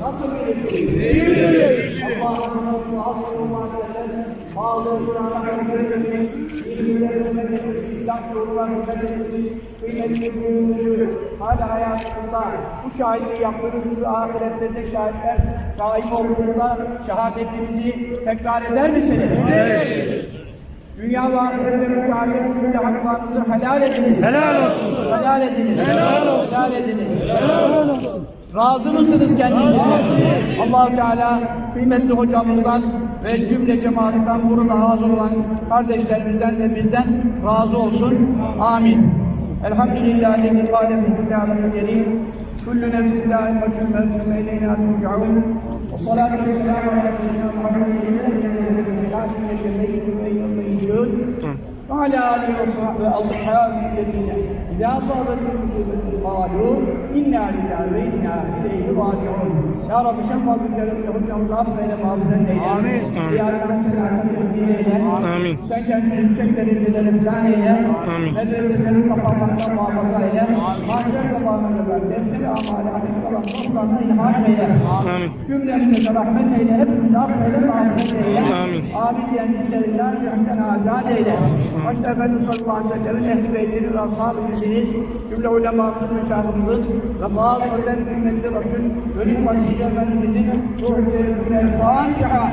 Nasıl bir İyi Allah'ın Allah'ın mahveden bağlı Kur'an'a gönderilir. İlmilerine gönderilir. İslam yoluna gönderilir. Kıymetli büyüğünü hala hayatında bu şahitliği yaptığınız gibi ahirette de şahitler daim olduğunda şehadetinizi tekrar eder misiniz? Evet. Dünya ve ahirette müteallim cümle haklarınızı helal ediniz. Helal olsun. Helal ediniz. Helal olsun. Helal ediniz. Helal olsun. Razı mısınız kendinize? allah Teala kıymetli hocamızdan ve cümle cemaatten burada hazır olan kardeşlerimizden ve bizden razı olsun. Amin. Elhamdülillahi kâle kitabı kerim. Kullu nefsin mevcut ve ileyna turcaun. Ve salatu ve selamu ala seyyidina وعلى آله وصحبه أصحابه الذين إذا أصابتهم مصيبة قالوا إنا لله وإنا إليه راجعون يا رب شفا بالجلال hocamızı affeyle mağfiret eyle. Amin. Diyarına selamet eyle. Amin. Sen kendini yüksekleri ederim eyle. Amin. Medreselerin kapanmaktan muhafaza eyle. Mahşer sabahına kadar defteri amali açık olan dostlarına ilham eyle. Amin. Cümlemize de rahmet eyle. Hepimizi affeyle mağfiret eyle. Amin. Amin diyen dillerinden azad eyle. Başta Efendimiz sallallahu aleyhi ve sellem'in ehli beytleri ve ashab-ı cümlenin cümle ulemamızın, müşahımızın ve bazı ölen kıymetli Resul, ölüm vaziyeti Efendimizin ruh-u şerifine Fatiha.